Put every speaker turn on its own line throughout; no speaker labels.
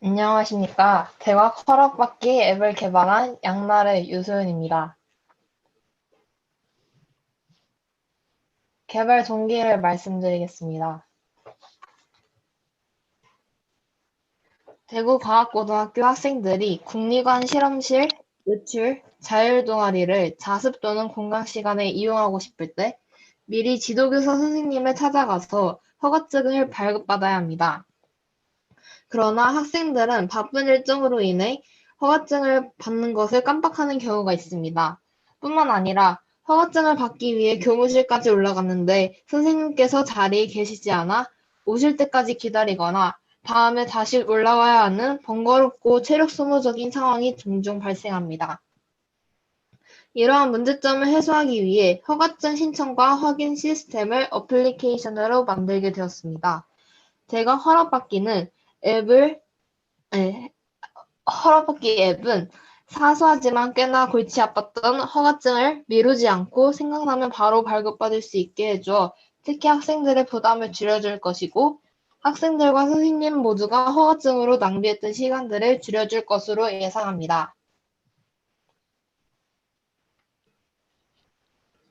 안녕하십니까. 대학 허락받기 앱을 개발한 양날의 유소연입니다. 개발 동기를 말씀드리겠습니다. 대구과학고등학교 학생들이 국리관 실험실, 외출, 자율 동아리를 자습 또는 공강 시간에 이용하고 싶을 때 미리 지도교사 선생님을 찾아가서 허가증을 발급받아야 합니다. 그러나 학생들은 바쁜 일정으로 인해 허가증을 받는 것을 깜빡하는 경우가 있습니다. 뿐만 아니라 허가증을 받기 위해 교무실까지 올라갔는데 선생님께서 자리에 계시지 않아 오실 때까지 기다리거나 다음에 다시 올라와야 하는 번거롭고 체력 소모적인 상황이 종종 발생합니다. 이러한 문제점을 해소하기 위해 허가증 신청과 확인 시스템을 어플리케이션으로 만들게 되었습니다. 제가 허락받기는 앱을 네, 허락받기 앱은 사소하지만 꽤나 골치 아팠던 허가증을 미루지 않고 생각나면 바로 발급받을 수 있게 해줘 특히 학생들의 부담을 줄여줄 것이고 학생들과 선생님 모두가 허가증으로 낭비했던 시간들을 줄여줄 것으로 예상합니다.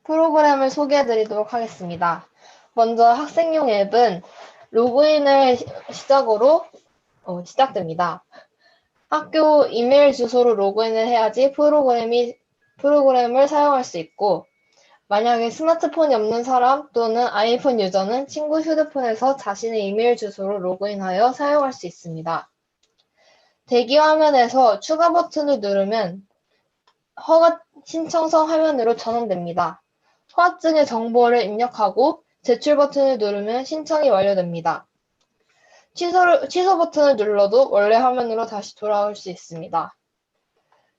프로그램을 소개해 드리도록 하겠습니다. 먼저 학생용 앱은 로그인을 시작으로 어, 시작됩니다. 학교 이메일 주소로 로그인을 해야지 프로그램이, 프로그램을 사용할 수 있고, 만약에 스마트폰이 없는 사람 또는 아이폰 유저는 친구 휴대폰에서 자신의 이메일 주소로 로그인하여 사용할 수 있습니다. 대기 화면에서 추가 버튼을 누르면 허가 신청서 화면으로 전환됩니다. 허가증의 정보를 입력하고 제출 버튼을 누르면 신청이 완료됩니다. 취소를, 취소 버튼을 눌러도 원래 화면으로 다시 돌아올 수 있습니다.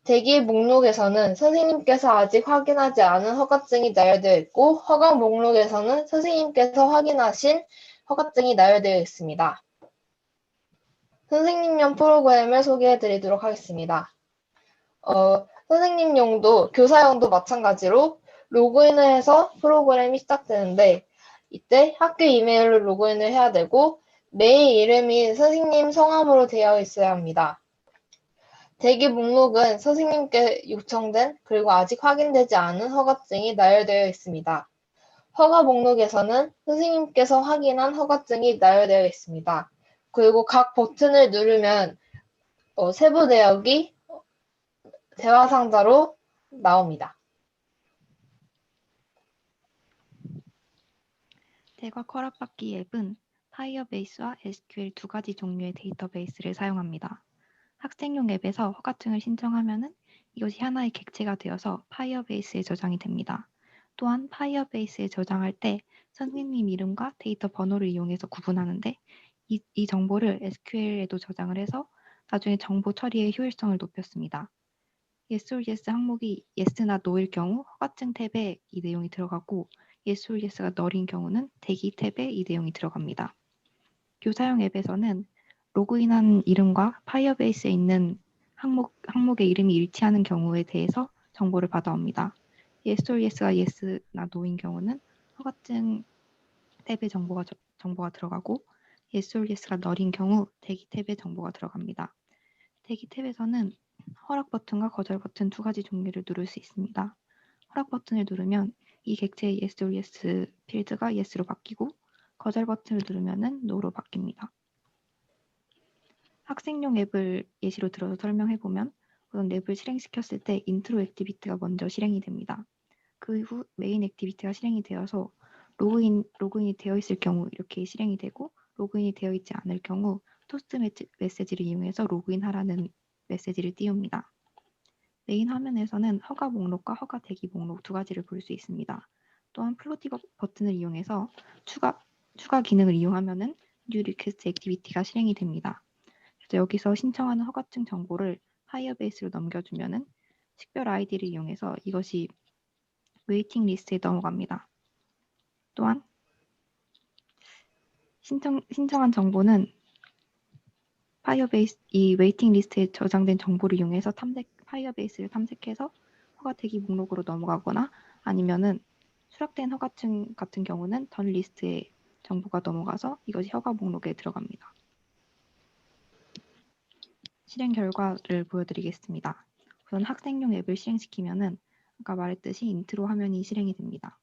대기 목록에서는 선생님께서 아직 확인하지 않은 허가증이 나열되어 있고 허가 목록에서는 선생님께서 확인하신 허가증이 나열되어 있습니다. 선생님용 프로그램을 소개해 드리도록 하겠습니다. 어, 선생님용도 교사용도 마찬가지로 로그인을 해서 프로그램이 시작되는데 이때 학교 이메일로 로그인을 해야 되고 메일 이름이 선생님 성함으로 되어 있어야 합니다. 대기 목록은 선생님께 요청된 그리고 아직 확인되지 않은 허가증이 나열되어 있습니다. 허가 목록에서는 선생님께서 확인한 허가증이 나열되어 있습니다. 그리고 각 버튼을 누르면 어, 세부 내역이 대화 상자로 나옵니다.
대과 허락받기 앱은 파이어 베이스와 SQL 두 가지 종류의 데이터베이스를 사용합니다. 학생용 앱에서 허가증을 신청하면은 이것이 하나의 객체가 되어서 파이어베이스에 저장이 됩니다. 또한 파이어베이스에 저장할 때 선생님 이름과 데이터 번호를 이용해서 구분하는데 이, 이 정보를 SQL에도 저장을 해서 나중에 정보 처리의 효율성을 높였습니다. Yes or yes 항목이 yes나 no일 경우 허가증 탭에 이 내용이 들어가고 yes or yes가 null인 경우는 대기 탭에 이 내용이 들어갑니다. 교사용 앱에서는 로그인한 이름과 파이어베이스에 있는 항목, 항목의 이름이 일치하는 경우에 대해서 정보를 받아옵니다. yes or yes가 yes나 no인 경우는 허가증 탭에 정보가, 정보가 들어가고 yes or yes가 null인 경우 대기 탭에 정보가 들어갑니다. 대기 탭에서는 허락 버튼과 거절 버튼 두 가지 종류를 누를 수 있습니다. 허락 버튼을 누르면 이 객체의 yes or yes 필드가 yes로 바뀌고 거절 버튼을 누르면 no로 바뀝니다. 학생용 앱을 예시로 들어서 설명해 보면 우선 앱을 실행시켰을 때 인트로 액티비티가 먼저 실행이 됩니다. 그 후 메인 액티비티가 실행이 되어서 로그인, 로그인이 되어 있을 경우 이렇게 실행이 되고 로그인이 되어 있지 않을 경우 토스트 메시지를 이용해서 로그인하라는 메시지를 띄웁니다. 메인 화면에서는 허가 목록과 허가 대기 목록 두 가지를 볼 수 있습니다. 또한 플로티 버튼을 이용해서 추가, 추가 기능을 이용하면 은 New Request Activity가 실행이 됩니다. 그래서 여기서 신청하는 허가증 정보를 파이어베이스로 넘겨주면 은 식별 아이디를 이용해서 이것이 웨이팅 리스트에 넘어갑니다. 또한 신청, 신청한 정보는 파이어베이스 이 웨이팅 리스트에 저장된 정보를 이용해서 탐색 파이어베이스를 탐색해서 허가 대기 목록으로 넘어가거나 아니면은 수락된 허가증 같은 경우는 던 리스트에 정보가 넘어가서 이것이 허가 목록에 들어갑니다. 실행 결과를 보여드리겠습니다. 우선 학생용 앱을 실행시키면은 아까 말했듯이 인트로 화면이 실행이 됩니다.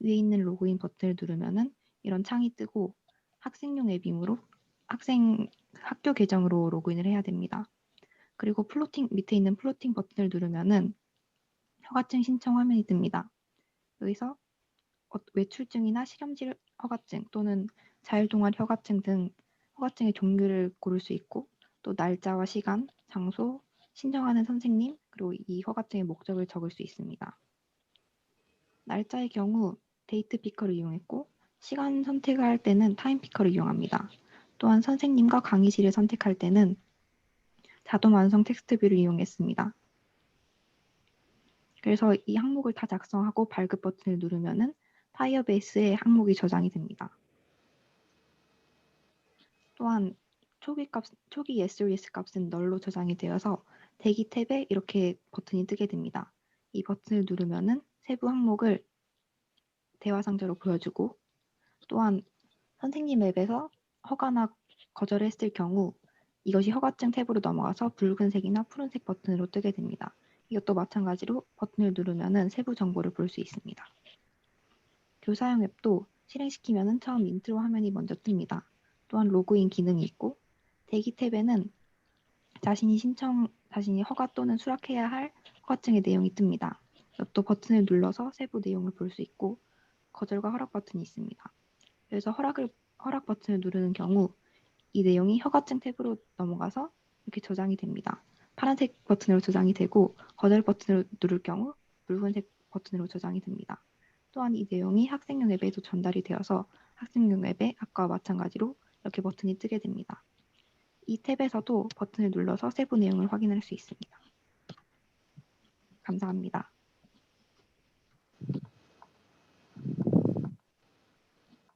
위에 있는 로그인 버튼을 누르면은 이런 창이 뜨고 학생용 앱이므로 학생 학교 계정으로 로그인을 해야 됩니다. 그리고 플로팅 밑에 있는 플로팅 버튼을 누르면은 허가증 신청 화면이 뜹니다. 여기서 어- 외출증이나 실험실 허가증 또는 자율동아리 허가증 등 허가증의 종류를 고를 수 있고 또 날짜와 시간, 장소, 신청하는 선생님 그리고 이 허가증의 목적을 적을 수 있습니다. 날짜의 경우 데이트 피커를 이용했고 시간 선택을 할 때는 타임 피커를 이용합니다. 또한 선생님과 강의실을 선택할 때는 자동 완성 텍스트 뷰를 이용했습니다. 그래서 이 항목을 다 작성하고 발급 버튼을 누르면은 파이어베이스에 항목이 저장이 됩니다. 또한 초기 값, 초기 SRS 값은 널로 저장이 되어서 대기 탭에 이렇게 버튼이 뜨게 됩니다. 이 버튼을 누르면은 세부 항목을 대화 상자로 보여주고 또한 선생님 앱에서 허가나 거절을 했을 경우 이것이 허가증 탭으로 넘어가서 붉은색이나 푸른색 버튼으로 뜨게 됩니다. 이것도 마찬가지로 버튼을 누르면은 세부 정보를 볼 수 있습니다. 교사용 앱도 실행시키면은 처음 인트로 화면이 먼저 뜹니다. 또한 로그인 기능이 있고 대기 탭에는 자신이 신청, 자신이 허가 또는 수락해야 할 허가증의 내용이 뜹니다. 이것도 버튼을 눌러서 세부 내용을 볼 수 있고 거절과 허락 버튼이 있습니다. 그래서 허락을 허락 버튼을 누르는 경우 이 내용이 허가증 탭으로 넘어가서 이렇게 저장이 됩니다. 파란색 버튼으로 저장이 되고 거절 버튼을 누를 경우 붉은색 버튼으로 저장이 됩니다. 또한 이 내용이 학생용 앱에도 전달이 되어서 학생용 앱에 아까와 마찬가지로 이렇게 버튼이 뜨게 됩니다. 이 탭에서도 버튼을 눌러서 세부 내용을 확인할 수 있습니다. 감사합니다.